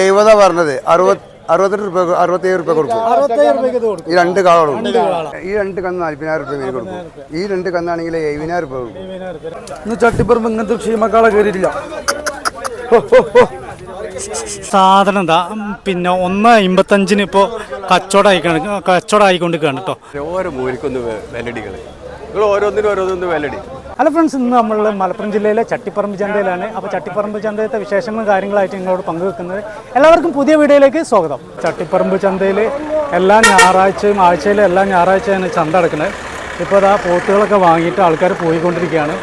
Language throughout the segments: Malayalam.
എഴുപതാ പറഞ്ഞത്. അറുപത് അറുപത്തെട്ട് രൂപ അറുപത്തേഴ് റുപ്യ കൊടുക്കും. അറുപത്തേഴ് ഇത് കൊടുക്കും. ഈ രണ്ട് കാളും ഈ രണ്ട് കന്ന് നാല്പതിനായിരം റുപ്യ മേൽ കൊടുക്കും. ഈ രണ്ട് കന്നാണെങ്കിൽ എഴുപതിനായിരം രൂപ കൊടുക്കും. ഇന്ന് ചട്ടിപ്പറമ്പ് ഇങ്ങനത്തെ ക്ഷീമക്കാളെ കയറിയിട്ടില്ല. സാധനം എന്താ പിന്നെ ഒന്ന് അമ്പത്തഞ്ചിന് ഇപ്പോൾ കച്ചവടമായി കച്ചവടമായിക്കൊണ്ട് കേട്ടോ. ഓരോ മൂലിക്കൊന്ന് വെല്ലടികൾ നിങ്ങൾ ഓരോന്നിനും ഓരോന്നൊന്ന് വെല്ലടി ഹലോ ഫ്രണ്ട്സ് ഇന്ന് നമ്മൾ മലപ്പുറം ജില്ലയിലെ ചട്ടിപ്പറമ്പ് ചന്തയിലാണ്. അപ്പോൾ ചട്ടിപ്പറമ്പ് ചന്തയത്തെ വിശേഷങ്ങളും കാര്യങ്ങളായിട്ട് നിങ്ങളോട് പങ്കുവെക്കുന്നത് എല്ലാവർക്കും പുതിയ വീഡിയോയിലേക്ക് സ്വാഗതം. ചട്ടിപ്പറമ്പ് ചന്തയിൽ എല്ലാ ഞായറാഴ്ചയും ആഴ്ചയിലെ എല്ലാ ഞായറാഴ്ചയാണ് ചന്ത നടക്കുന്നത്. ഇപ്പോൾ അതാ പോത്തുകളൊക്കെ വാങ്ങിയിട്ട് ആൾക്കാർ പോയിക്കൊണ്ടിരിക്കുകയാണ്.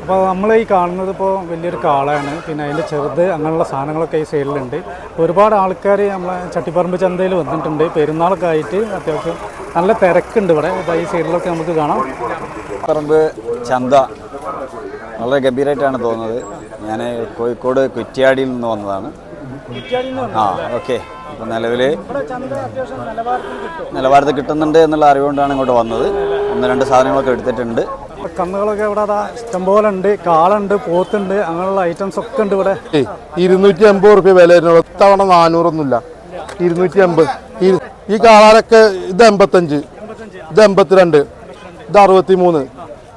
അപ്പോൾ നമ്മൾ ഈ കാണുന്നത് ഇപ്പോൾ വലിയൊരു കാളയാണ്. പിന്നെ അതിന്റെ ചെറുത് അങ്ങനെയുള്ള സാധനങ്ങളൊക്കെ ഈ സൈഡിലുണ്ട്. ഒരുപാട് ആൾക്കാർ നമ്മളെ ചട്ടിപ്പറമ്പ് ചന്തയിൽ വന്നിട്ടുണ്ട്. പെരുന്നാളൊക്കെ ആയിട്ട് അത്യാവശ്യം നല്ല തിരക്കുണ്ട് ഇവിടെ. ഈ സൈഡിലൊക്കെ നമുക്ക് കാണാം. പറമ്പ് ചന്ത. വളരെ ഗംഭീരമായിട്ടാണ് തോന്നുന്നത്. ഞാൻ കോഴിക്കോട് കുറ്റ്യാടിയിൽ നിന്ന് വന്നതാണ്. ആ ഓക്കെ. അപ്പം നിലവിൽ നിലവാരത്തിൽ കിട്ടുന്നുണ്ട് എന്നുള്ള അറിവുകൊണ്ടാണ് ഇങ്ങോട്ട് വന്നത്. ഒന്ന് രണ്ട് സാധനങ്ങളൊക്കെ എടുത്തിട്ടുണ്ട്. കന്നുകളൊക്കെ ഇവിടെ അതാ ഇഷ്ടംപോലെ ഉണ്ട് കാളുണ്ട് പോത്തുണ്ട് അങ്ങനെയുള്ള ഐറ്റംസ് ഒക്കെ ഉണ്ട് ഇവിടെ. ഇരുന്നൂറ്റി അമ്പത് റുപ്യ വില വരുന്നുള്ളൂ. ഇത്തവണ നാനൂറൊന്നുമില്ല. ഇരുന്നൂറ്റി അമ്പത് ഈ- ഈ കാളാനൊക്കെ ഇത് എൺപത്തഞ്ച്. ഇത് എൺപത്തിരണ്ട്. ഇത് അറുപത്തി മൂന്ന്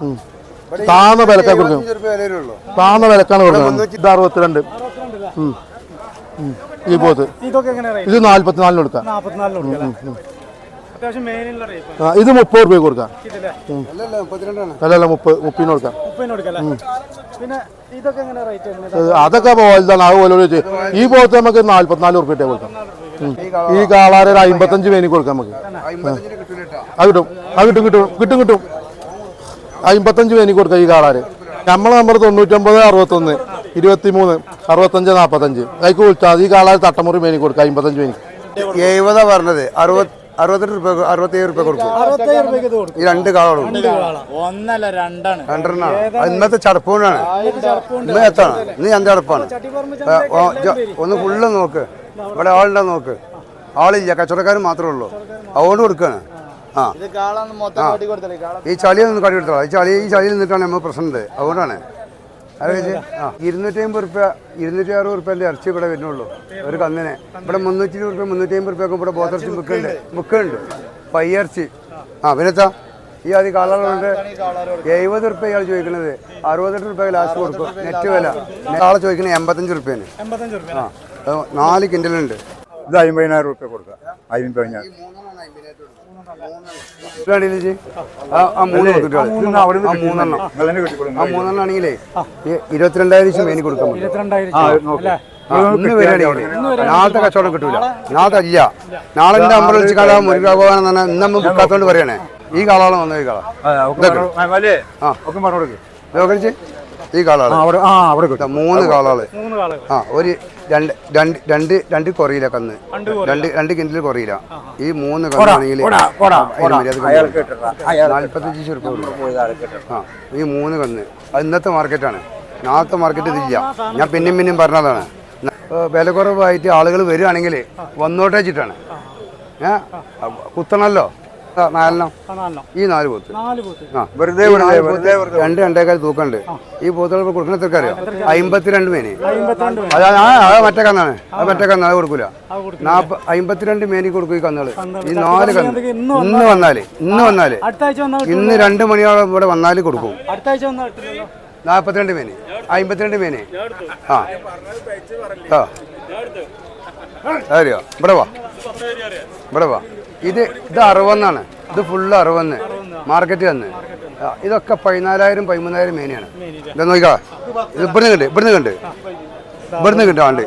ഉം. താന്ന വിലക്കാ കൊടുക്കും താന്ന വിലക്കാണ് കൊടുക്കുന്നത്. ഇത് അറുപത്തിരണ്ട്. ഈ പോത്ത്. ഇതൊക്കെ എങ്ങനെ റേറ്റ് ഇത് നാല്പത്തിനാലിന് കൊടുക്കാം. ഇത് മുപ്പത് രൂപ കൊടുക്കാം. അല്ലല്ല മുപ്പത് മുപ്പതിന് കൊടുക്കാം. അതൊക്കെ വലുതാണ്. അത് പോലെ ഈ പോത്ത് നമുക്ക് നാല്പത്തിനാല് റുപ്യ കൊടുക്കാം. ഈ കാളാരെ ഒരു അമ്പത്തഞ്ച് മേനി കൊടുക്കാം നമുക്ക്. അത് കിട്ടും. അത് കിട്ടും കിട്ടും കിട്ടും കിട്ടും. അമ്പത്തഞ്ച് പേനിക്ക് കൊടുക്കാം ഈ കാളാര് നമ്മൾ നമ്പർ തൊണ്ണൂറ്റൊമ്പത് അറുപത്തൊന്ന് ഇരുപത്തി മൂന്ന് അറുപത്തഞ്ച് നാൽപ്പത്തഞ്ച് അതിക്ക് വിളിച്ചാൽ ഈ കാളാര് തട്ടമുറി മേനി കൊടുക്കാം അമ്പത്തഞ്ച് പേനിക്ക് എഴുപതാ പറഞ്ഞത്. അറുപത് അറുപത്തെട്ട് രൂപ അറുപത്തേഴ് രൂപ കൊടുക്കും. ഈ രണ്ട് കാളും. ഒന്നല്ല രണ്ടാണ്. രണ്ടെണ്ണാണ്. ഇന്നത്തെ ചടപ്പൂണാണ് ഇന്ന് എത്താണ്? ഇന്ന് ഞാൻ ചടപ്പാണ്. ഒന്ന് ഫുള്ള് നോക്ക്. ഇവിടെ ആളുണ്ടോ നോക്ക്. ആളില്ല കച്ചവടക്കാർ മാത്രമേ ഉള്ളൂ. അതുകൊണ്ട് കൊടുക്കാണ്. ആ. ഈ ചളി ഒന്ന് കാട്ടി ഈ ചളിയൊന്നും കടി കൊടുത്തോളാം ഈ ചളി ഈ ചളിയിൽ നിന്നിട്ടാണ് നമ്മൾ പ്രശ്നമുണ്ട് അതുകൊണ്ടാണ്. അത് വെച്ച് ആ. ഇരുന്നൂറ്റി അമ്പത് റുപ്യ ഇരുന്നൂറ്റി അറുപത് റുപ്യന്റെ ഇറച്ചി ഇവിടെ വരുന്നുള്ളൂ. ഒരു കന്നിനെ. ഇവിടെ മുന്നൂറ്റി ഇരുപത് റുപ്യ മുന്നൂറ്റി അമ്പത് റുപ്യൊക്കെ ഇവിടെ ബോത്തിറച്ചി മുക്കുണ്ട്. മുക്കുണ്ട്. പയ്യർച്ചി. ആ പിന്നെത്താ ഈ ആദ്യം കാളുകളുണ്ട് എഴുപത് റുപ്യ ഇയാൾ ചോദിക്കുന്നത് അറുപത്തെട്ട് റുപ്യ ലാസ്റ്റ് കൊടുക്കും. നെറ്റ് വില. ആളെ ചോദിക്കുന്നത് എൺപത്തഞ്ച് റുപ്യാണ് ആ അത് നാല് കിൻഡലുണ്ട്. ഇത് അമ്പതിനായിരം റുപ്യ കൊടുക്കുക അമ്പതിനായിരം. ചേച്ചി? ആ മൂന്ന് അവിടെ. ആ മൂന്നെണ്ണം. തന്നെ ആ മൂന്നെണ്ണം ആണെങ്കിലേ ഇരുപത്തിരണ്ടായിരം മേനി ആ, ഇന്ന് വരികയാണെങ്കിൽ നാളത്തെ കച്ചവടം കിട്ടൂല. നാളത്തെ ഇല്ല. നാളെ എന്റെ അമ്പലം വിളിച്ച് കാലാ മുരുക പോകാനെന്ന് പറഞ്ഞാൽ ഇന്ന് നമ്മൾ ബുക്കാത്തോണ്ട് പറയണേ. ഈ കാളാണ് വന്നത് ഈ കാള? ആ. ഈ കാളാണ് മൂന്ന് കാളാൾ ആ ഒരു രണ്ട് രണ്ട് രണ്ട് രണ്ട് കുറയില്ല കന്ന്. രണ്ട് രണ്ട് കിൻഡിൽ കൊറിയില. ഈ മൂന്ന് കന്നാണെങ്കിൽ നാല്പത്തഞ്ച് ആ ഈ മൂന്ന് കന്ന്. അത് ഇന്നത്തെ മാർക്കറ്റാണ്. നാളത്തെ മാർക്കറ്റ് ഇതില്ല ഞാൻ പിന്നെയും പിന്നെയും പറഞ്ഞതാണ്. വില കുറവായിട്ട് ആളുകൾ വരികയാണെങ്കിൽ വന്നോട്ടേച്ചിട്ടാണ്. ഏ കുത്തണല്ലോ. നാലെണ്ണം. ഈ നാല് പോത്ത്. നാല് പോത്ത്. ആ വെറുതെ രണ്ട് രണ്ടേക്കാൾ തൂക്കമുണ്ട് ഈ പോത്തുകൾ കൊടുക്കുന്ന എത്ര അറിയോ അമ്പത്തിരണ്ട് മേനി. അതാ മറ്റേ കന്നാണ് അത് മറ്റേ കന്ന് അത് കൊടുക്കൂല. നാപ്പ അമ്പത്തിരണ്ട് മേനി കൊടുക്കും ഈ കന്നുകൾ. ഈ നാല് കന്ന് ഇന്ന് വന്നാൽ ഇന്ന് വന്നാൽ. ഇന്ന് രണ്ട് മണിയോളം ഇവിടെ വന്നാൽ കൊടുക്കും. നാപ്പത്തിരണ്ട് മേനി. അമ്പത്തിരണ്ട് മേനി. ആ. ആ. അറിയോ ഇവിടെ വാ. ഇവിടെ വാ. ഇത് ഇത് അറുപന്നാണ് ഇത് ഫുള്ള് അറുപന്ന് മാർക്കറ്റ് വന്ന്. ഇതൊക്കെ പതിനാലായിരം പതിമൂന്നായിരം മേനയാണ്. ഇതാ നോക്കിക്കാ. ഇത് ഇവിടുന്ന് കണ്ട് ഇവിടുന്ന് കണ്ട്. ഇവിടുന്ന് കണ്ട് ആണ്ട്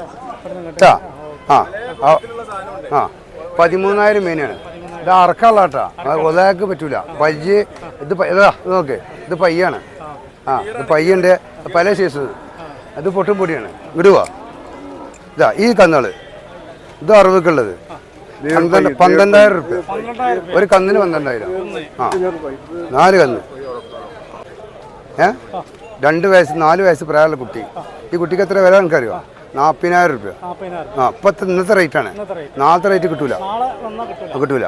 ആ ആ, ആ. പതിമൂന്നായിരം മേനയാണ്. ഇത് അറക്കാനുള്ള ഒതാക്ക് പറ്റൂല. പയ്യ് നോക്കേ ഇത് നോക്ക്. ഇത് പയ്യാണ്. ആ ഇത് പയ്യുണ്ട്. പല സൈസ് ഇത് പൊട്ടും പൊടിയാണ്. വിടുവാ ഇതാ ഈ കന്നാൾ ഇത് അറുപക്കുള്ളത് പന്ത്രണ്ട് പന്ത്രണ്ടായിരം റുപ്യ. ഒരു കന്നിന് പന്ത്രണ്ടായിരം. ആ. നാല് കന്ന്. ഏ? രണ്ട് വയസ്സ് നാല് വയസ്സ് പ്രായമുള്ള കുട്ടി. ഈ കുട്ടിക്ക് എത്ര വില എനിക്കറിയോ നാൽപ്പതിനായിരം റുപ്യ. ആ ഇപ്പത്തെ ഇന്നത്തെ റേറ്റാണ് നാളത്തെ റേറ്റ് കിട്ടൂല. കിട്ടൂല.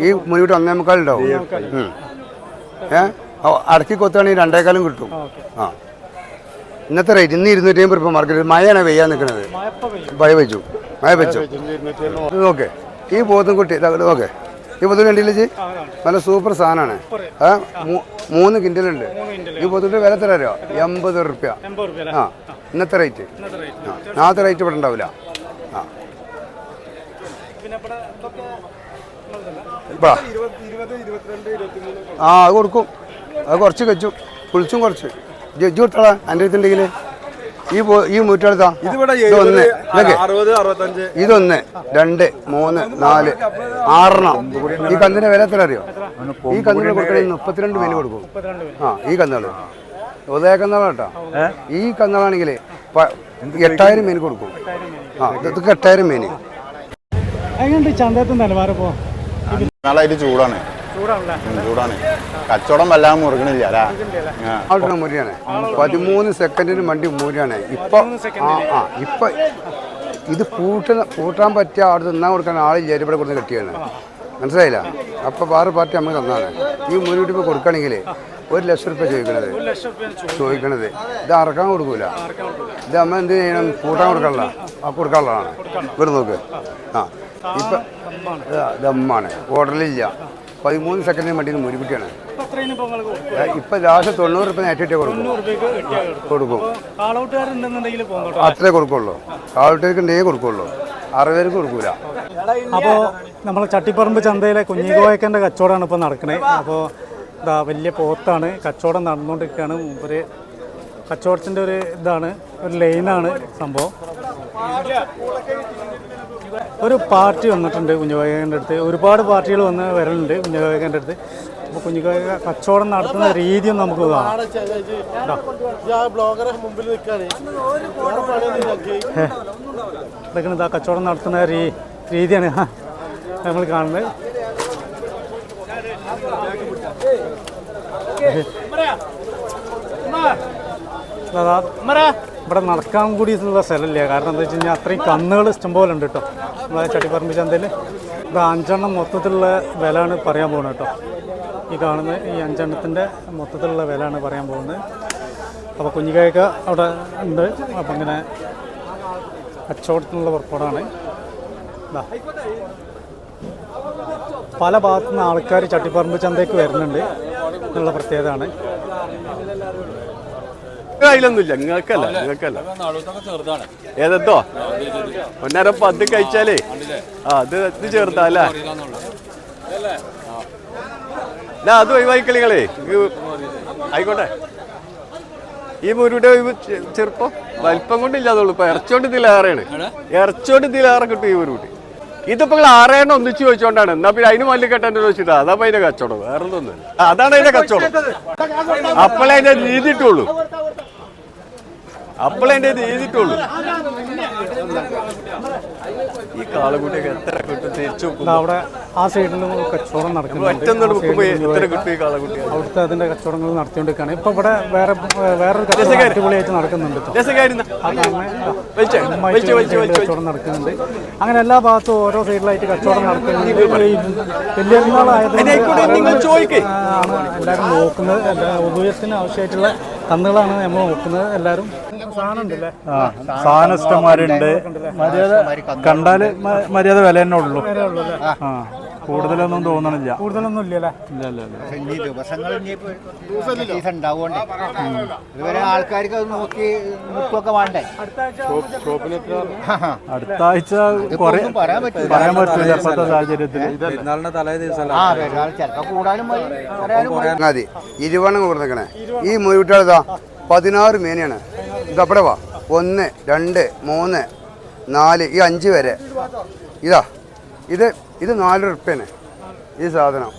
ഈ മുന്നിട്ട് ഒന്നേ മുക്കാൽ ഉണ്ടാവും. ഏ? അടക്കി കൊത്തുകയാണെങ്കിൽ രണ്ടേക്കാലും കിട്ടും. ആ ഇന്നത്തെ റേറ്റ് ഇന്ന് ഇരുന്നൂറ്റി അമ്പത് റുപ്യ മാർക്കറ്റ് മഴയാണ് പെയ്യാൻ നിൽക്കുന്നത് ഭയവച്ചു വെച്ചു മഴ വെച്ചു ഇത് നോക്കേ ഈ പോത്തും കുട്ടി ഓക്കെ. ഈ പോത്തും കണ്ടില്ലേ നല്ല സൂപ്പർ സാധനമാണ് ആ മൂന്ന് കിൻഡലുണ്ട്. ഈ പോത്തിന്റെ വില എത്ര അറിയോ? എൺപത് റുപ്യ. ആ ഇന്നത്തെ റേറ്റ്. ആ നാളത്തെ റേറ്റ് ഇവിടെ ഉണ്ടാവില്ല ആ. ആ അത് കൊടുക്കും. അത് കുറച്ച് കച്ചു കുളിച്ചും കുറച്ച്. ജഡ്ജ് കൊടുത്തോളാം. എന്റെ അടുത്തുണ്ടെങ്കിൽ ഈ പോ ഈ മൂറ്റാളത്താ ഇതിവിടെ ഇതൊന്ന്. ഇതൊന്ന് രണ്ട് മൂന്ന് നാല് ആറെണ്ണം. ഈ കന്നിന്റെ വില എത്ര അറിയോ? ഈ കന്നിന് കൊടുക്കണമെങ്കിൽ മുപ്പത്തിരണ്ട് മീൻ കൊടുക്കും. ആ ഈ കന്നുകൾ ഉദയ കന്നുകളാട്ടോ ഈ കന്നുകളാണെങ്കിൽ എട്ടായിരം മീൻ കൊടുക്കും. ആ ഇതൊക്കെ എട്ടായിരം മീൻ എങ്ങനെയുണ്ട് ചന്തത്തെ നിലവാരം പോ നാളായിട്ട് ചൂടാണ്. ചൂടാണ്. കച്ചവടം വല്ലാതെ മുറുകണില്ല അല്ലേ? മുരിയാണ് പതിമൂന്ന് സെക്കൻഡിന് വണ്ടി മൂരിയാണ് ഇപ്പൊ ആ ആ ഇപ്പൊ ഇത് പൂട്ട പൂട്ടാൻ പറ്റിയ അവിടെ തിന്നാൻ കൊടുക്കാൻ ആളില്ല ഇവിടെ കൊടുത്ത് കെട്ടിയാണ്. മനസ്സിലായില്ല? അപ്പൊ വേറെ പാർട്ടി നമുക്ക് തന്നാണ്. ഈ മുന്നൂറ്റി ഇപ്പൊ കൊടുക്കണമെങ്കിൽ ഒരു ലക്ഷം റുപ്യ ചോദിക്കണത്. ചോദിക്കണത്. ഇത് അറക്കാൻ കൊടുക്കൂല? ഇത് അമ്മ എന്ത് ചെയ്യണം? കൂട്ടാൻ കൊടുക്കാനുള്ള ആ കൊടുക്കാനുള്ളതാണ്. ഇവിടെ നോക്ക്. ആ ഇപ്പൊ ദമ്മാണ്. ഓർഡറിലില്ല. പതിമൂന്ന് സെക്കൻഡിന് വണ്ടിയിൽ മുരിക്കുട്ടിയാണ്. ഇപ്പൊ ലാസ്റ്റ് തൊണ്ണൂറ് റുപ്യ നേറ്റിട്ടേ കൊടുക്കും. കൊടുക്കും. അത്രേ കൊടുക്കുള്ളൂ. കാളൗട്ടുകാർക്ക് ഉണ്ടെങ്കിൽ കൊടുക്കുള്ളൂ. അറുപേർക്ക് കൊടുക്കൂല. അപ്പോൾ നമ്മൾ ചട്ടിപ്പറമ്പ് ചന്തയിലെ കുഞ്ഞിക്കോയക്കന്റെ കച്ചവടമാണ് ഇപ്പോൾ നടക്കുന്നത് അപ്പോൾ ഇതാ വലിയ പോത്താണ്. കച്ചവടം നടന്നുകൊണ്ടിരിക്കുകയാണ് മൂപ്പര് കച്ചവടത്തിന്റെ ഒരു ഇതാണ് ഒരു ലൈനാണ് സംഭവം. ഒരു പാർട്ടി വന്നിട്ടുണ്ട് കുഞ്ഞുകായകന്റെ അടുത്ത്. ഒരുപാട് പാർട്ടികൾ വന്ന് വരലുണ്ട് കുഞ്ഞുകായകന്റെ അടുത്ത്. അപ്പോൾ കുഞ്ഞുകായ കച്ചവടം നടത്തുന്ന രീതിയും നമുക്ക് കാണാം. ആ ഇതാ കച്ചവടം നടത്തുന്ന രീ രീതിയാണ്. നമ്മൾ കാണുന്നത്. ഇവിടെ നടക്കാൻ കൂടി സ്ഥലമല്ലേ സ്ഥലമില്ല. കാരണം എന്താ വെച്ച് കഴിഞ്ഞാൽ അത്രയും കന്നുകൾ ഇഷ്ടംപോലെ ഉണ്ട് കേട്ടോ. നമ്മളെ ചട്ടിപ്പറമ്പ് ചന്തയിൽ ഇത് അഞ്ചെണ്ണം മൊത്തത്തിലുള്ള വിലയാണ് പറയാൻ പോകുന്നത് കേട്ടോ. ഈ കാണുന്ന ഈ അഞ്ചെണ്ണത്തിന്റെ മൊത്തത്തിലുള്ള വിലയാണ് പറയാൻ പോകുന്നത്. അപ്പോൾ കുഞ്ഞിക്കായൊക്കെ അവിടെ ഉണ്ട്. അപ്പം ഇങ്ങനെ കച്ചവടത്തിനുള്ള പുറപ്പാടാണ്. പല ഭാഗത്തു നിന്ന് ആൾക്കാർ ചട്ടിപ്പറമ്പ് ചന്തയ്ക്ക് വരുന്നുണ്ട്. എന്നുള്ള പ്രത്യേകതയാണ്. അതിലൊന്നുമില്ല നിങ്ങൾക്കല്ല നിങ്ങൾക്കല്ല. ഏതെന്തോ? ഒന്നര പത്ത് കഴിച്ചാലേ. ആ അത് ഇത് ചേർത്താ അല്ലേ? ഞാൻ അത് ഒഴിവാക്കിക്കളി നിങ്ങളേ ആയിക്കോട്ടെ. ഈ മുരുടെ ഒഴിവ് ചെറുപ്പം? വലിപ്പം കൊണ്ടില്ലാതുള്ളൂ ഇപ്പൊ ഇറച്ചോണ്ട് ഇതിലേറെയാണ് ഇറച്ചോണ്ട് ഇതിലേറെ കിട്ടും ഈ മുരുട്ടി ഇതിപ്പോ നിങ്ങൾ ആറേണ്ണം ഒന്നിച്ച് ചോദിച്ചോണ്ടാണ്. എന്നാ പിന്നെ അതിന് മല്ലി കെട്ടാൻ ചോദിച്ചിട്ടാ അതാ അതിന്റെ കച്ചവടം. വേറെ ഒന്നും അതാണ് അതിന്റെ കച്ചവടം. അപ്പോഴേ അതിന്റെ നീതിട്ടുള്ളൂ അപ്പോഴേ ഇത് നീതിട്ടുള്ളൂ ഈ കാളകുട്ടിയൊക്കെ എത്ര കിട്ടും തിരിച്ചു ഇതാ അവിടെ ആ സൈഡിലും കച്ചവടം എത്ര കിട്ടും ഈ കാളക്കുട്ടി അവിടുത്തെ അതിന്റെ കച്ചവടങ്ങൾ നടത്തിക്കൊണ്ടിരിക്കുകയാണ്. ഇപ്പൊ ഇവിടെ വേറെ വേറൊരു കച്ചവടം അടിപൊളിയായിട്ട് നടക്കുന്നുണ്ട് സൈഡിൽ കച്ചവടം നടക്കുന്നുണ്ട്. അങ്ങനെ എല്ലാ ഭാഗത്തും ഓരോ സൈഡിലായിട്ട് കച്ചവടം നടക്കുന്നുണ്ട്. വലിയ. ആണ് എല്ലാവരും നോക്കുന്നത്. ഉപയോഗത്തിന് ആവശ്യമായിട്ടുള്ള കന്നുകളാണ് നമ്മൾ നോക്കുന്നത് എല്ലാവരും. സാധനം ഉണ്ടല്ലേ മര്യാദ കണ്ടാൽ മര്യാദ വില തന്നെ ഉള്ളു. ആ കൂടുതലൊന്നും തോന്നണില്ല. കൂടുതലൊന്നും ഇല്ലല്ലേ ഇല്ല ഇല്ല ഇല്ല. ഇനി ദിവസങ്ങൾ ഇനി ഉണ്ടാവുകൊണ്ടേ ഇതുവരെ ആൾക്കാർക്ക് അത് നോക്കി മുക്കൊക്കെ വേണ്ടേ? അടുത്ത ആഴ്ച കുറെ പറയാൻ പറ്റില്ല ഇപ്പോഴത്തെ സാഹചര്യത്തിൽ ആ പെരുന്നാൾ ചിലപ്പോ കൂടാനും മതി. ഇരുവണ്ണം കൊടുത്തേക്കണേ. ഈ മുരുട്ടാളിതാ പതിനാറ് മീനാണ് ഇതപ്പടെ വാ. ഒന്ന് രണ്ട് മൂന്ന് നാല് ഈ അഞ്ച് വരെ. ഇതാ. ഇത് ഇത് നാല് ഉറുപ്പ്യന് ഈ സാധനം.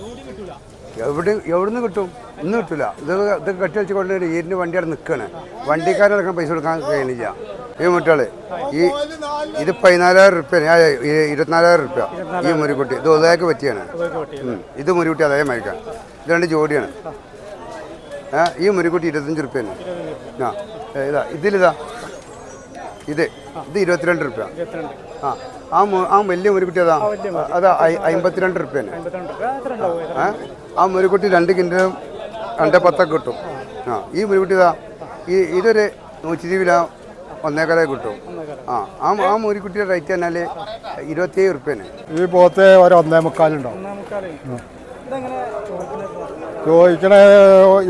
എവിടെ എവിടുന്ന് കിട്ടും? ഇന്ന് കിട്ടില്ല ഇത് ഇത് കെട്ടി വെച്ച് കൊണ്ട് ഈരിന്റെ വണ്ടി അവിടെ നിൽക്കുകയാണ് വണ്ടിക്കാരടക്കം പൈസ കൊടുക്കാൻ കഴിയുന്നില്ല. ഈ മുട്ടാൾ ഈ ഇത് പതിനാലായിരം റുപ്യ ഇരുപത്തിനാലായിരം റുപ്യ ഈ മുരിക്കുട്ടി. ഇത് ഉദയക്ക് പറ്റിയാണ്. ഇത് മുരിക്കുട്ടി അതേ മരിക്കാം ഇത് രണ്ട് ജോഡിയാണ്. ഈ മുരിക്കുട്ടി ഇരുപത്തഞ്ച് റുപ്യാണ് ആ ഇതാ ഇതിലിതാ. ഇത് ഇത് ഇരുപത്തിരണ്ട് റുപ്യ. ആ ആ ആ വലിയ മുരിക്കുട്ടി അതാ. അതാ അമ്പത്തിരണ്ട് റുപ്യാണ് ആ ആ മുരിക്കുട്ടി രണ്ട് കിൻഡലും രണ്ട് പത്തൊക്കെ കിട്ടും. ആ ഈ മുരിക്കുട്ടി ഇതാ ഈ ഇതൊരു നൂറ്റി ഇരുപത് കിലോ ഒന്നേക്കാലേ കിട്ടും ആ ആ ആ മുരിക്കുട്ടിയുടെ റേറ്റ് പറഞ്ഞാൽ ഇരുപത്തിയേഴ് ഉറുപ്പ്യന് ഈ പോത്ത് ഒരു ഒന്നേ മുക്കാലുണ്ടാവും ചോദിക്കണ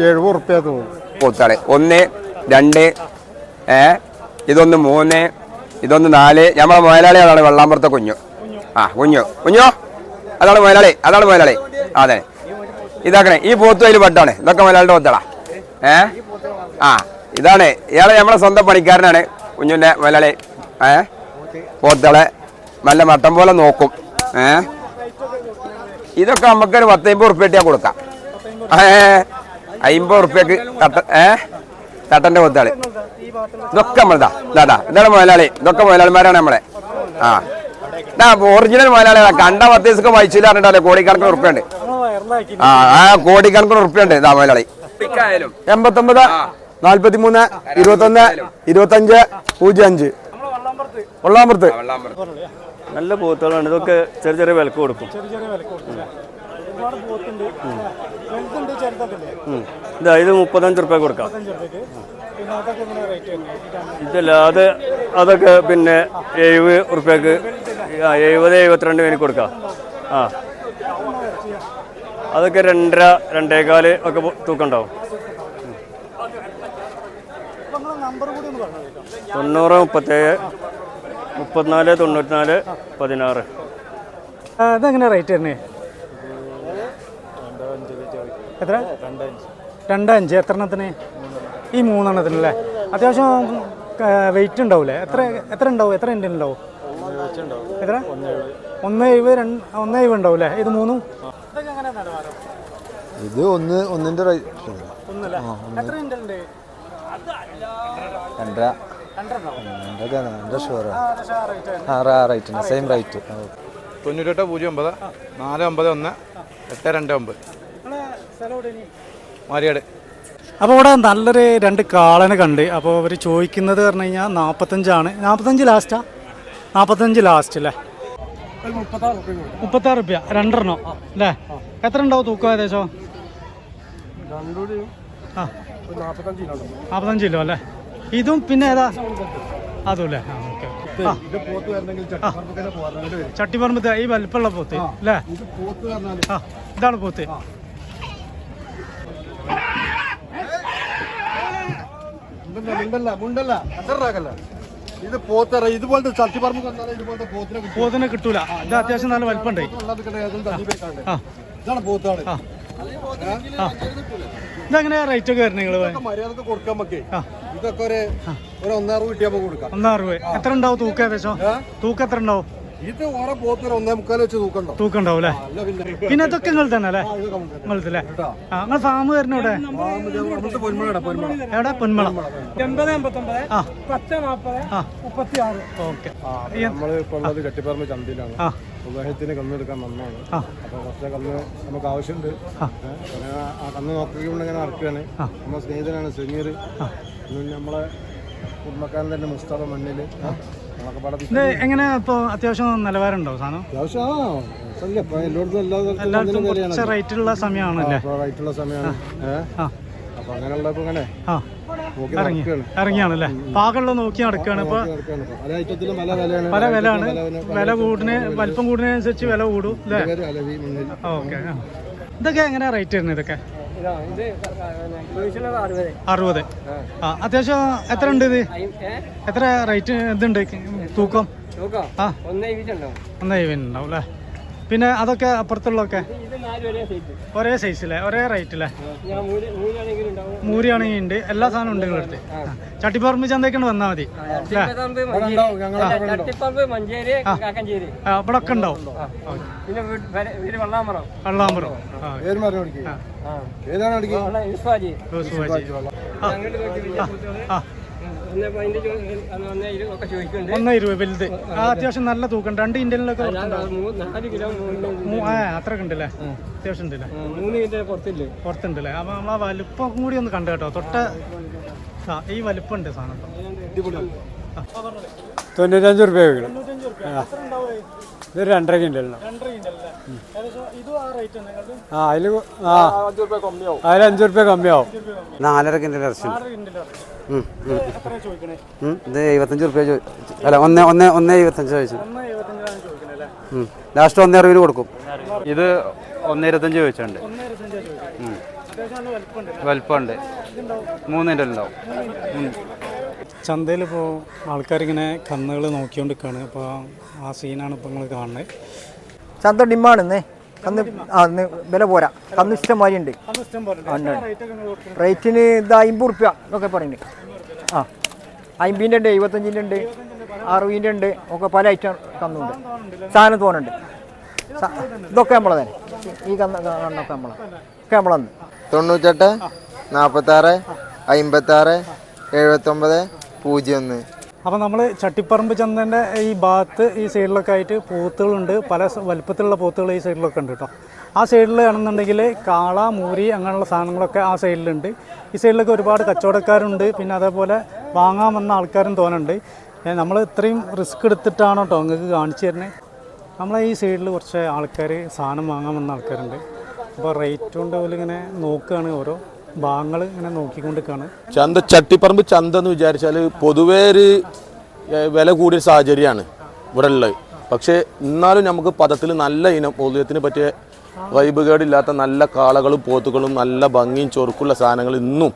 എഴുപത് ഉറുപ്പ്യ തോന്നും ഒന്ന് രണ്ട് ഏ ഇതൊന്ന് മൂന്ന് ഇതൊന്ന് നാല്. നമ്മളെ മുതലാളി അതാണ് വെള്ളാമ്പുറത്തെ കുഞ്ഞു. ആ കുഞ്ഞു. കുഞ്ഞോ? അതാണ് മുതലാളി. അതാണ് മുതലാളി. അതെ. ഇതാക്കണേ. ഈ പോത്തു അതിൽ പെട്ടാണ്. ഇതൊക്കെ മുതലാളിയുടെ പോത്തളാ. ഏ? ആ ഇതാണ്. ഇയാളെ നമ്മളെ സ്വന്തം പണിക്കാരനാണ്. കുഞ്ഞുന്റെ മുതലാളി. ഏ? പോത്തളെ. നല്ല മട്ടം പോലെ നോക്കും. ഏ? ഇതൊക്കെ നമുക്കൊരു പത്തമ്പത് ഉറുപ്പ്യ കൊടുക്കാം. ഏ അമ്പത് ഉറുപ്പ്യക്ക് തട്ട ഏ തട്ടന്റെ കൊത്താളി ഇതൊക്കെ നമ്മളതാ ഇതാടാ ഇതാണ് മുതലാളി. ഇതൊക്കെ മുതലാളിമാരാണ് നമ്മളെ. ആ. ഡാ ഒറിജിനൽ മുതലാളികളാ. കണ്ട പത്ത് ദിവസം വായിച്ചില്ല പറഞ്ഞിട്ടല്ലേ കോടിക്കണക്കിന് ഉറുപ്പ്യുണ്ട്. ആ ആ കോടിക്കണക്കിന് ഉറുപ്പ്യുണ്ട് ഇതാ മുതലാളി. എൺപത്തൊമ്പത് നാല്പത്തി മൂന്ന് ഇരുപത്തൊന്ന് ഇരുപത്തഞ്ച് പൂജ്യം അഞ്ച്. വെള്ളാമ്പുറത്ത് നല്ല പോത്തുകളാണ് ഇതൊക്കെ ചെറിയ ചെറിയ വിലക്ക് കൊടുക്കും. ചെറിയ ചെറിയ വില കൊടുക്കില്ല ഒരുപാട് പോത്തുണ്ട് വലുതുണ്ട് ചെറുതൊക്കെ ഇല്ലേ ഇതാ ഇത് മുപ്പത്തഞ്ച് റുപ്യ കൊടുക്കാം. ഇതല്ല അത് അതൊക്കെ പിന്നെ എഴുപത് റുപ്യക്ക് ആ എഴുപത് എഴുപത്തിരണ്ട് പേര് കൊടുക്കാം. ആ. അതൊക്കെ രണ്ടര രണ്ടേകാൽ ഒക്കെ തൂക്കണ്ടാവും. തൊണ്ണൂറ് മുപ്പത്തേഴ് മുപ്പത്തിനാല് തൊണ്ണൂറ്റിനാല് പതിനാറ്. അതെങ്ങനെ റേറ്റ് തന്നെ എത്ര? രണ്ട് അഞ്ച് എത്ര എണ്ണത്തിന് ഈ മൂന്നെണ്ണത്തിനല്ലേ? അത്യാവശ്യം വെയിറ്റ് ഉണ്ടാവില്ലേ എത്ര എത്ര ഉണ്ടാവും? എത്ര ഇൻഡിയൻ ഉണ്ടാവും? എത്ര? ഒന്ന് എഴുപത് രണ്ട് ഒന്ന് എഴുപത് ഉണ്ടാവും അല്ലേ ഇത് മൂന്നും? ഇത് ഒന്ന് ഒന്നിന്റെ റേറ്റ് രണ്ടര. ആ ആ റേറ്റ് തന്നെ സെയിം റൈറ്റ് തൊണ്ണൂറ്റെട്ട് പൂജ്യം ഒമ്പത് നാല് ഒമ്പത് ഒന്ന് എട്ട് രണ്ട് ഒമ്പത്. മാരിയാട്. അപ്പോൾ ഇവിടെ നല്ലൊരു രണ്ട് കാളനെ കണ്ട്. അപ്പോൾ അവർ ചോദിക്കുന്നത് പറഞ്ഞു കഴിഞ്ഞാൽ നാൽപ്പത്തഞ്ചാണ് നാൽപ്പത്തഞ്ച് ലാസ്റ്റാ നാൽപ്പത്തഞ്ച് ലാസ്റ്റ് അല്ലേ മുപ്പത്താറ് റുപ്യ രണ്ടെണ്ണോ. അല്ലേ എത്ര ഉണ്ടാവും തൂക്കം ഏകദേശം? ആ. നാൽപ്പത്തഞ്ച് കിലോ അല്ലേ ഇതും പിന്നെ ഏതാ? അതും അല്ലേ? ആ ഓക്കെ ആ. ചട്ടിപ്പറമ്പത്തെ ഈ വലിപ്പമുള്ള പോത്ത് അല്ലേ? ആ ഇതാണ് പോത്ത്. ഇത് പോത്തറ ഇതുപോലത്തെ ചട്ടിപ്പറമ്പ് ഇതുപോലത്തെ പോത്തിനെ. പോത്തിനെ കിട്ടൂല. ഇത് അത്യാവശ്യം നല്ല വലിപ്പമുണ്ട്. ഇതാണ് പോത്താണ്. ഇതെങ്ങനെയാ റേറ്റ് ഒക്കെ വരുന്നത് നിങ്ങൾ മര്യാദയ്ക്ക് കൊടുക്കാൻ നമുക്ക് ഇതൊക്കെ ഒരു ഒന്നര കിട്ടിയാൽ കൊടുക്കാം. ഒന്നാറ് എത്ര ഉണ്ടാവും തൂക്കം ഏകദേശം? തൂക്കം എത്ര ഉണ്ടാവും? ഇത് ഓരോ പോത്ത് ഒരു ഒന്നേ മുക്കാൽ വെച്ച് തൂക്കണ്ടോ? അല്ലേ? പിന്നെ അതൊക്കെ ഇതൊക്കെ നിങ്ങൾ തന്നെ. അല്ലേ? ആ നിങ്ങൾ ഫാം വരുന്ന ഇവിടെ എവിടെ? പൊന്മളം. എൺപത് എൺപത്തൊമ്പത് ആ. പത്ത് നാൽപ്പത് മുപ്പത്തി ആറ് ഓക്കെ. നമ്മൾ ഇപ്പോൾ ഉള്ളത് കെട്ടിപ്പറമ്പ് ചന്തയിലാണ്. ആ. കന്ന് കന്നെടുക്കാൻ നന്നാണ് അപ്പൊ അപ്പോൾ കുറച്ച് കന്ന് നമുക്ക് ആവശ്യമുണ്ട്. ആ. കന്ന് നോക്കിക്കൊണ്ട് ഇങ്ങനെ നടക്കുകയാണ്. നമ്മുടെ സ്നേഹിതനാണ് സെമീർ നമ്മളെ കുടുംബക്കാരൻ തന്നെ മുസ്തഫ മണ്ണിൽ എങ്ങനെ ഇപ്പോ അത്യാവശ്യം നിലവാരം ഉണ്ടാവും സാധനം എല്ലായിടത്തും കുറച്ച്. റേറ്റുള്ള സമയമാണല്ലേ? റേറ്റുള്ള സമയമാണ്. അപ്പൊ ഇങ്ങനെ ഇറങ്ങിയാണല്ലേ? പാകമുള്ള നോക്കി നടക്കുകയാണ് ഇപ്പൊ. പല വിലയാണ്. വില ആണ് പല വില കൂടുന്ന വലിപ്പം കൂടുന്നതിനനുസരിച്ച് വില കൂടും അല്ലേ? ഓക്കെ ഇതൊക്കെ എങ്ങനെയാ റേറ്റ് വരുന്നത് ഇതൊക്കെ? അറുപത്. ആ. അത്യാവശ്യം എത്ര ഉണ്ട് ഇത്? എത്ര റേറ്റ് ഇതുണ്ട്? തൂക്കം? ആ. ഒന്നേ ഉണ്ടാവും അല്ലേ? പിന്നെ അതൊക്കെ അപ്പുറത്തുള്ളതൊക്കെ? ഒരേ സൈസിലെ ഒരേ റേറ്റിലെ മൂരിയാണെങ്കിൽ ഉണ്ട് എല്ലാ സാധനവും ഉണ്ട് നിങ്ങളടുത്ത് ചട്ടിപ്പറമ്പ് ചന്തയ്ക്കാണ് വന്നാൽ മതി. ഇവിടെ ഒക്കെ ഉണ്ടാവും. വെള്ളാമ്പുറം. ആ. ഒന്ന് ഇരുപത് വലുത്. ആ അത്യാവശ്യം നല്ല തൂക്കം. രണ്ട് ഇന്ത്യനിലൊക്കെ പുറത്തുണ്ടാവും നാല് കിലോ മൂന്ന് മൂ- ആ അത്ര ഉണ്ടല്ലേ? അത്യാവശ്യം ഉണ്ടല്ലേ? പുറത്തുണ്ടല്ലേ? അപ്പൊ നമ്മൾ ആ വലുപ്പം കൂടി ഒന്ന് കണ്ടു കേട്ടോ. തൊട്ട ആ ഈ വലുപ്പം ഉണ്ട് സാധനം തൊണ്ണൂറ്റഞ്ചു റുപ്യ ഉണ്ടാവും ഇത്? രണ്ടര കിണ്ടല്ലോ ഇതും ആ അതിൽ ആ അതിൽ അഞ്ചു റുപ്യ കമ്മിയാവും. നാലര കിന്റെ ഇറച്ചി? ഇത് എഴുപത്തഞ്ച് റുപ്യ അല്ല ഒന്ന് ഒന്ന് ഒന്ന് എഴുപത്തഞ്ച് ചോദിച്ചു. ലാസ്റ്റ് ഒന്നേ അറിവിന് കൊടുക്കും. ഇത് ഒന്ന് ഇരുപത്തഞ്ച് ചോദിച്ചുണ്ട് വലിപ്പമുണ്ട് മൂന്നിന്റെ ഉണ്ടാവും ചന്തയിൽ ഇപ്പോൾ ആൾക്കാരിങ്ങനെ കന്നുകൾ നോക്കിക്കൊണ്ടിരിക്കുകയാണ് അപ്പോൾ ആ സീനാണ് ഇപ്പോൾ നിങ്ങൾ കാണുന്നത് ചന്ത ഡിമാണെന്നേ കന്ന് ആ വില പോരാ. കന്ന് ഇഷ്ടംമാതിരി ഉണ്ട്. റേറ്റിന് ഇത് അമ്പത് റുപ്യ എന്നൊക്കെ പറയുന്നുണ്ട് ആ അമ്പതിന്റെ ഉണ്ട് എഴുപത്തഞ്ചിന്റെ ഉണ്ട് അറുപതിന്റെ ഉണ്ട് ഒക്കെ പല ഐറ്റം കന്നുണ്ട് സാധനം തോന്നുന്നുണ്ട്. ഇതൊക്കെ നമ്മളെ തന്നെ. ഈ കന്ന് കണ്ണൊക്കെ നമ്മളെ. ഒക്കെ നമ്മളന്ന് തൊണ്ണൂറ്റെട്ട് നാൽപ്പത്താറ് അമ്പത്താറ് എഴുപത്തൊമ്പത് പൂജ്യം ഒന്ന്. അപ്പോൾ നമ്മൾ ചട്ടിപ്പറമ്പ് ചന്തന്റെ ഈ ഭാഗത്ത് ഈ സൈഡിലൊക്കെ ആയിട്ട് പൂത്തുകളുണ്ട്. പല വലുപ്പത്തിലുള്ള പൂത്തുകൾ ഈ സൈഡിലൊക്കെ ഉണ്ട് കേട്ടോ ആ സൈഡിൽ ആണെന്നുണ്ടെങ്കിൽ കാള മൂരി അങ്ങനെയുള്ള സാധനങ്ങളൊക്കെ ആ സൈഡിലുണ്ട്. ഈ സൈഡിലൊക്കെ ഒരുപാട് കച്ചവടക്കാരുണ്ട്. പിന്നെ അതേപോലെ വാങ്ങാൻ വന്ന ആൾക്കാരും തോന്നുന്നുണ്ട്. നമ്മൾ ഇത്രയും റിസ്ക് എടുത്തിട്ടാണ് കേട്ടോ നിങ്ങൾക്ക് കാണിച്ചു തരുന്നത് നമ്മളെ ഈ സൈഡിൽ കുറച്ച് ആൾക്കാർ സാധനം വാങ്ങാൻ വന്ന ആൾക്കാരുണ്ട്. അപ്പോൾ റേറ്റ് കൊണ്ട് ഇങ്ങനെ നോക്കുകയാണ് ഓരോ. ഭാഗങ്ങൾ ഇങ്ങനെ നോക്കിക്കൊണ്ടിരിക്കുകയാണ് ചന്ത ചട്ടിപ്പറമ്പ് ചന്ത എന്ന് വിചാരിച്ചാൽ പൊതുവേ ഒരു വില കൂടിയ സാഹചര്യമാണ് ഇവിടെ ഉള്ളത് പക്ഷേ എന്നാലും നമുക്ക് പദത്തിൽ നല്ല ഇനം മൂല്യത്തിന് പറ്റിയ വൈബ് കേടില്ലാത്ത നല്ല കാളകളും പോത്തുകളും നല്ല ഭംഗിയും ചൊറുക്കുള്ള സാധനങ്ങൾ ഇന്നും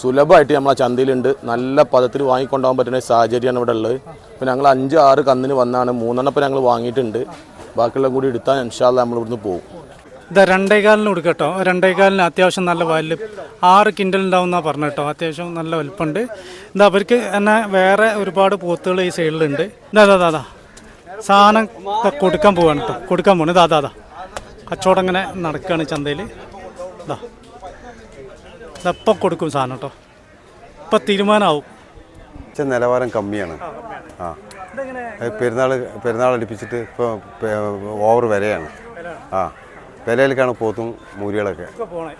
സുലഭമായിട്ട് നമ്മളെ ചന്തയിലുണ്ട്. നല്ല പദത്തിൽ വാങ്ങിക്കൊണ്ടുപോകാൻ പറ്റുന്ന സാഹചര്യമാണ് ഇവിടെ ഉള്ളത് ഇപ്പം ഞങ്ങൾ അഞ്ച് ആറ് കന്നിന് വന്നാണ്. മൂന്നെണ്ണം ഇപ്പോൾ ഞങ്ങൾ വാങ്ങിയിട്ടുണ്ട്. ബാക്കിയുള്ള കൂടി എടുത്താൽ ഇൻഷാല്ല നമ്മൾ ഇവിടുന്ന് പോകും. ഇത് രണ്ടേകാലിന് കൊടുക്കുക കേട്ടോ രണ്ടേകാലിന് അത്യാവശ്യം നല്ല വലി ആറ് കിൻഡൽ ഉണ്ടാവുന്ന പറഞ്ഞു കേട്ടോ അത്യാവശ്യം നല്ല വലുപ്പമുണ്ട് ഇത് അവർക്ക് തന്നെ വേറെ ഒരുപാട് പോത്തുകൾ ഈ സൈഡിലുണ്ട്. ഇതാ അതാ അതാ സാധനം കൊടുക്കാൻ പോവാണ് കേട്ടോ കൊടുക്കാൻ പോകണം ഇതാ അതാ കച്ചവടം ഇങ്ങനെ നടക്കുകയാണ് ചന്തയിൽ ഇതാ. ഇതപ്പം കൊടുക്കും സാധനം കേട്ടോ ഇപ്പം തീരുമാനമാവും നിലവാരം കമ്മിയാണ്. ആ. പെരുന്നാൾ പെരുന്നാൾ അടുപ്പിച്ചിട്ട് ഇപ്പോൾ ഓവർ വരെയാണ് ആ. വിലയിലേക്കാണ് പോത്തും മൂരികളൊക്കെ. പോണേ.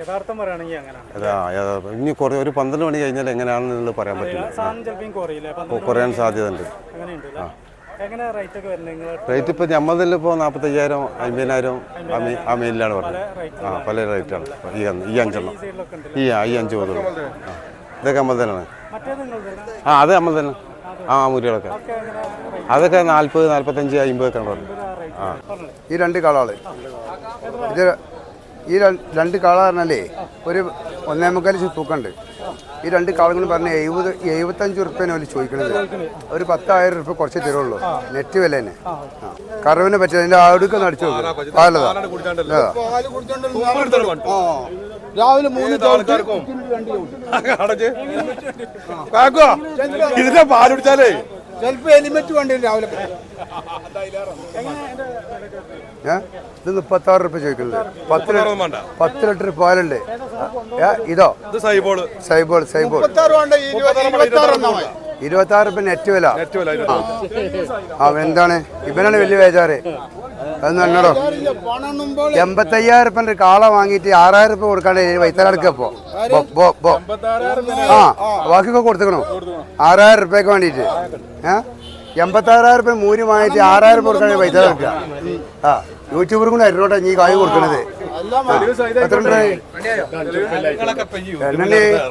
യഥാർത്ഥം പറയുകയാണെങ്കിൽ അങ്ങനെ അതാ ഇനി കുറേ ഒരു പന്ത്രണ്ട് മണി കഴിഞ്ഞാൽ എങ്ങനെയാണെന്നുള്ളത് പറയാൻ പറ്റില്ല. കുറയാൻ സാധ്യത ഉണ്ട് റേറ്റ് നിങ്ങൾ റേറ്റ് ഇപ്പോൾ നമ്മളതിൽ ഇപ്പോൾ നാൽപ്പത്തയ്യായിരം അമ്പതിനായിരം ആ മീ ആ മീനിലാണ് പറഞ്ഞത്. ആ പല റേറ്റാണ് ഈ അന്ന് ഈ അഞ്ചെണ്ണം. ഈ ആ ഈ അഞ്ച് മുതൽ ആ. ഇതൊക്കെ നമ്മൾ തന്നെയാണ് ആ അത് നമ്മൾ തന്നെ ആ മുരികളൊക്കെ. അതൊക്കെ നാൽപ്പത് നാൽപ്പത്തഞ്ച് അമ്പതൊക്കെ പറഞ്ഞത്. ആ ഈ രണ്ട് കാളാൾ ഇത് ഈ രണ്ട് കാള പറഞ്ഞാലേ ഒരു ഒന്നേ മുക്കാൽ തൂക്കമുണ്ട് ഈ രണ്ട് കാളുകൾ പറഞ്ഞ എഴുപത് എഴുപത്തഞ്ച് റുപ്യനെ അവർ ചോദിക്കണത്. ഒരു പത്തായിരം റുപ്യ കുറച്ച് തരുള്ളൂ. നെറ്റ് വില തന്നെ. കറവിനെ പറ്റി അതിന്റെ നോക്കും. പാലതാ രാവിലെ മൂന്ന് ഇതിന്റെ ചിലപ്പോൾ എലിമെറ്റ് വേണ്ടി രാവിലെ ഏ? ഇത് മുപ്പത്താറ് റുപ്യ ചോദിക്കുന്നത് പത്ത് ലിറ്റർ പത്ത് ലിറ്റർ പാലുണ്ട്. ഇതോ? സൈബോൾ സൈബോൾ. സൈബോൾ സൈബോൾ ഇരുപത്തി ആറ് റുപ്യ നെറ്റ് വില ആ. എന്താണ്? ഇവനാണ് വലിയ ബേജാറ്. അതൊന്നും എന്നോടോ എൺപത്തയ്യായിരം റുപ്യന്റെ കാള വാങ്ങിയിട്ട് ആറായിരം ഉപ്പ കൊടുക്കാണ്ട് വൈത്തലടക്കപ്പോ ആ ബാക്കിയൊക്കെ കൊടുത്തുക്കണോ? ആറായിരം ഉപ്പയ്ക്ക് വേണ്ടിയിട്ട്. എൺപത്തി എൺപത്താറായിരം ഉപ്പ മൂന്ന് വാങ്ങിയിട്ട് ആറായിരം ഉപ്പ കൊടുക്കാണ്ട് വൈത്തലടക്കുക ആ. യൂട്യൂബറും കൂടെ അരിലോട്ടെ നീ കായ് കൊടുക്കണത്.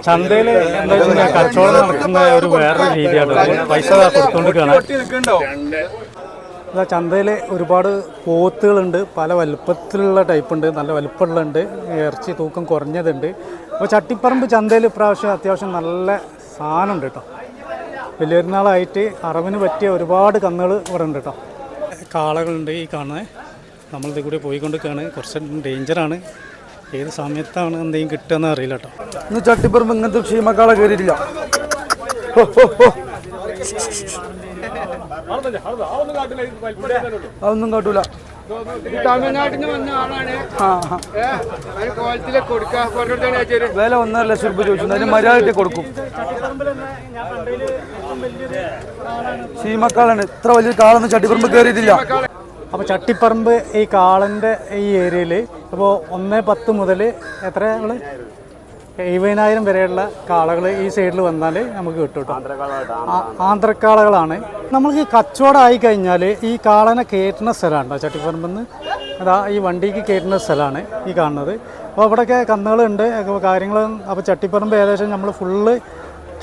ചന്തയിൽ എന്താ വെച്ചാൽ കച്ചവടം നടക്കുന്ന ഒരു വേറെ രീതിയാണ്. പൈസ കൊടുത്തോണ്ടിരിക്കുകയാണ് ഇതാ ചന്തയിൽ ഒരുപാട് പോത്തുകളുണ്ട്. പല വലുപ്പത്തിലുള്ള ടൈപ്പ് ഉണ്ട് നല്ല വലുപ്പമുള്ളുണ്ട് ഇറച്ചി തൂക്കം കുറഞ്ഞതുണ്ട്. അപ്പോൾ ചട്ടിപ്പറമ്പ് ചന്തയിൽ ഇപ്രാവശ്യം അത്യാവശ്യം നല്ല സാധനമുണ്ട് കേട്ടോ. വലിയൊരുന്നാളായിട്ട് അറവിന് പറ്റിയ ഒരുപാട് കന്നുകൾ ഇവിടെ ഉണ്ട് കേട്ടോ. കാളകളുണ്ട് ഈ കാണുന്നത് നമ്മളിത് കൂടി പോയിക്കൊണ്ടിരിക്കുകയാണ്. കുറച്ച് ഡേഞ്ചറാണ് ഏത് സമയത്താണ് എന്തെങ്കിലും കിട്ടുകയെന്ന് അറിയില്ല കേട്ടോ. ഇന്ന് ചട്ടിപ്പറമ്പ് ഇങ്ങനത്തെ ക്ഷീമക്കാളെ കയറിയിട്ടില്ല. അതൊന്നും കാട്ടൂല. വില ഒന്നര ലക്ഷം രൂപ ചോദിച്ചു. അതിന് മര്യാദ കൊടുക്കും. ഇത്ര വലിയ കാളൊന്നും ചട്ടിപ്പറമ്പ് കയറിയിട്ടില്ല. അപ്പോൾ ചട്ടിപ്പറമ്പ് ഈ കാളന്റെ ഈ ഏരിയയിൽ അപ്പോൾ ഒന്ന് പത്ത് മുതൽ എത്ര നമ്മൾ എഴുപതിനായിരം വരെയുള്ള കാളകൾ ഈ സൈഡിൽ വന്നാൽ നമുക്ക് കിട്ടും ആന്ധ്രക്കാളകളാണ്. നമുക്ക് കച്ചവടമായി കഴിഞ്ഞാൽ ഈ കാളനെ കയറ്റുന്ന സ്ഥലമാണ് കേട്ടോ ചട്ടിപ്പറമ്പിൽ നിന്ന് അതാ ഈ വണ്ടിക്ക് കയറ്റുന്ന സ്ഥലമാണ് ഈ കാണുന്നത്. അപ്പോൾ അവിടെയൊക്കെ കന്നുകളുണ്ട് കാര്യങ്ങൾ അപ്പോൾ ചട്ടിപ്പറമ്പ് ഏകദേശം നമ്മൾ ഫുള്ള്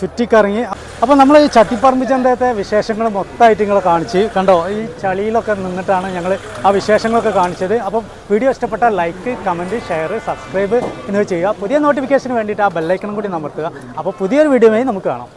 ചുറ്റിക്കറങ്ങി അപ്പോൾ നമ്മൾ ഈ ചട്ടിപ്പറമ്പ് ചന്തയത്തെ വിശേഷങ്ങൾ മൊത്തമായിട്ട് നിങ്ങൾ കാണിച്ച് കണ്ടോ? ഈ ചളിയിലൊക്കെ നിന്നിട്ടാണ് ഞങ്ങൾ ആ വിശേഷങ്ങളൊക്കെ കാണിച്ചത്. അപ്പോൾ വീഡിയോ ഇഷ്ടപ്പെട്ടാൽ ലൈക്ക് കമന്റ് ഷെയർ സബ്സ്ക്രൈബ് എന്നിവ ചെയ്യുക. പുതിയ നോട്ടിഫിക്കേഷന് വേണ്ടിയിട്ട് ആ ബെല്ലൈക്കണം കൂടി അമർത്തുക. അപ്പോൾ പുതിയൊരു വീഡിയോയുമായി നമുക്ക് കാണാം.